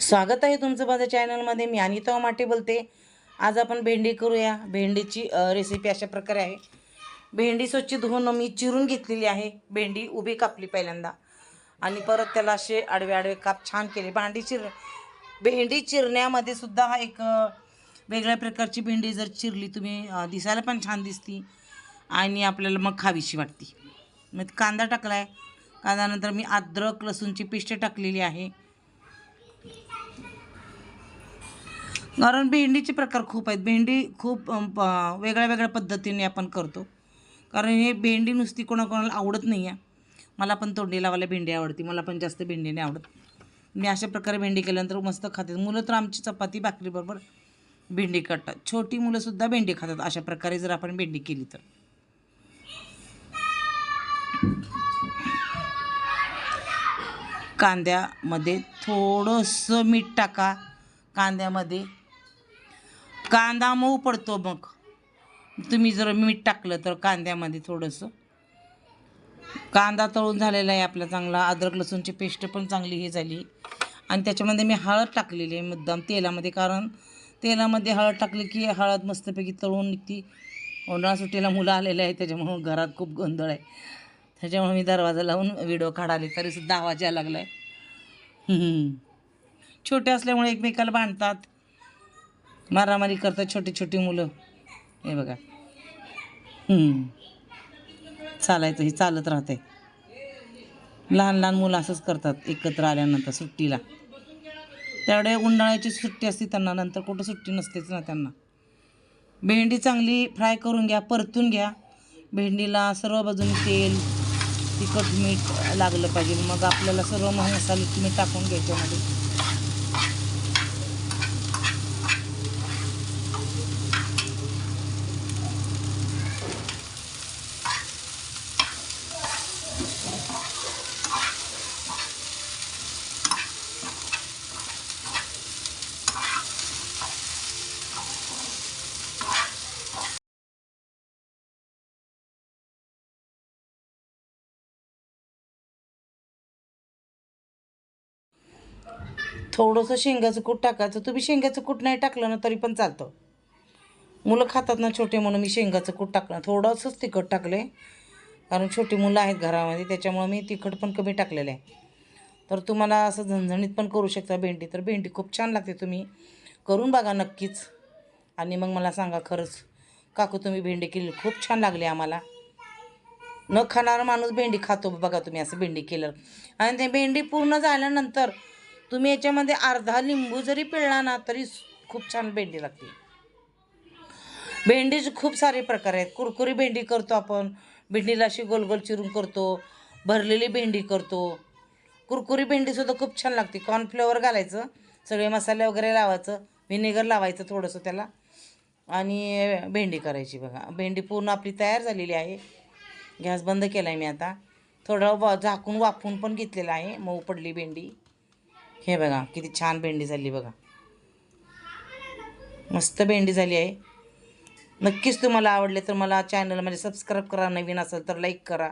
स्वागत आहे तुमचं माझ्या चॅनलमध्ये. मी अनिता माटे बोलते. आज आपण भेंडी करूया. भेंडीची रेसिपी अशा प्रकारे आहे. भेंडी स्वच्छ धुवून मी चिरून घेतलेली आहे. भेंडी उभी कापली पहिल्यांदा. आणि परत त्याला असे आडवे आडवे काप छान केले. भांडी चिर भेंडी चिरण्यामध्ये सुद्धा हा एक वेगळ्या प्रकारची भेंडी जर चिरली तुम्ही दिसायला पण छान दिसती. आणि आपल्याला मग खावीशी वाटते. मग कांदा टाकला आहे कांद्यानंतर मी अद्रक लसूणची पेस्ट टाकलेली आहे. कारण भेंडीचे प्रकार खूप आहेत. भेंडी खूप वेगळ्या वेगळ्या पद्धतीने आपण करतो. कारण हे भेंडी नुसती कोणाकोणाला आवडत नाही आहे. मला पण तोंडी लावायला भेंडी आवडते. मला पण जास्त भेंडी नाही आवडत. मी अशा प्रकारे भेंडी केल्यानंतर मस्त खाते. मुलं तर आमची चपाती भाकरीबरोबर भेंडी काढतात छोटी मुलंसुद्धा भेंडी खातात. अशा प्रकारे जर आपण भेंडी केली तर. कांद्यामध्ये थोडंसं मीठ टाका. कांद्यामध्ये कांदा मऊ पडतो मग. तुम्ही जर मीठ टाकलं तर कांद्यामध्ये थोडंसं. कांदा तळून झालेला आहे आपला चांगला. अद्रक लसूणची पेस्ट पण चांगली हे झाली. आणि त्याच्यामध्ये मी हळद टाकलेली आहे मुद्दाम तेलामध्ये. कारण तेलामध्ये हळद टाकली की हळद मस्तपैकी तळून निघती. ओंडाळा सुट्टीला मुलं आलेले आहे त्याच्यामुळं घरात खूप गोंधळ आहे. त्याच्यामुळे मी दरवाजा लावून व्हिडिओ काढाले तरीसुद्धा आवाज यायला लागला आहे छोटे असल्यामुळे एकमेकाला बांधतात मारामारी करतात छोटी छोटी मुलं. हे बघा. चालायचं हे चालत राहते लहान लहान मुलं असंच करतात एकत्र आल्यानंतर सुट्टीला. त्यावेळे उन्हाळ्याची सुट्टी असते त्यांना नंतर कुठं सुट्टी नसतेच ना त्यांना. भेंडी चांगली फ्राय करून घ्या परतून घ्या. भेंडीला सर्व बाजूने तेल तिखट मीठ लागलं पाहिजे. मग आपल्याला सर्व मसाले तुम्ही टाकून घ्यायच्यामध्ये थोडंसं शेंगाचं कूट टाकायचं. तुम्ही शेंगाचं कूट नाही टाकलं ना तरी पण चालतं. मुलं खातात ना छोटे म्हणून मी शेंगाचं कूट टाकलं थोडंसंच तिखट टाकलं कारण छोटी मुलं आहेत घरामध्ये त्याच्यामुळं मी तिखट पण कमी टाकलेलं आहे. तर तुम्हाला असं झणझणीत पण करू शकता भेंडी. तर भेंडी खूप छान लागते तुम्ही. करून बघा नक्कीच. आणि मग मला सांगा खरंच काकू तुम्ही भेंडी केली खूप छान लागली आम्हाला. न खाणारा माणूस भेंडी खातो बघा तुम्ही असं भेंडी केलं आणि ते भेंडी पूर्ण झाल्यानंतर तुम्ही याच्यामध्ये अर्धा लिंबू जरी पिळला ना तरी खूप छान भेंडी लागते. भेंडीचे खूप सारे प्रकार आहेत. कुरकुरी भेंडी करतो आपण भेंडीला अशी गोलगोल चिरून करतो भरलेली भेंडी करतो. कुरकुरी भेंडीसुद्धा खूप छान लागते. कॉर्नफ्लेवर घालायचं सगळे मसाले वगैरे लावायचं व्हिनेगर लावायचं थोडंसं त्याला आणि भेंडी करायची बघा. भेंडी पूर्ण आपली तयार झालेली आहे. गॅस बंद केला आहे मी आता. थोडं वा झाकून वाफून पण घेतलेलं आहे. मऊ पडली भेंडी. हे बघा किती छान भेंडी झाली बघा. मस्त भेंडी झाली आहे. नक्कीच तुम्हाला आवडले तर मला चॅनल म्हणजे सबस्क्राईब करा नवीन असेल तर लाईक करा.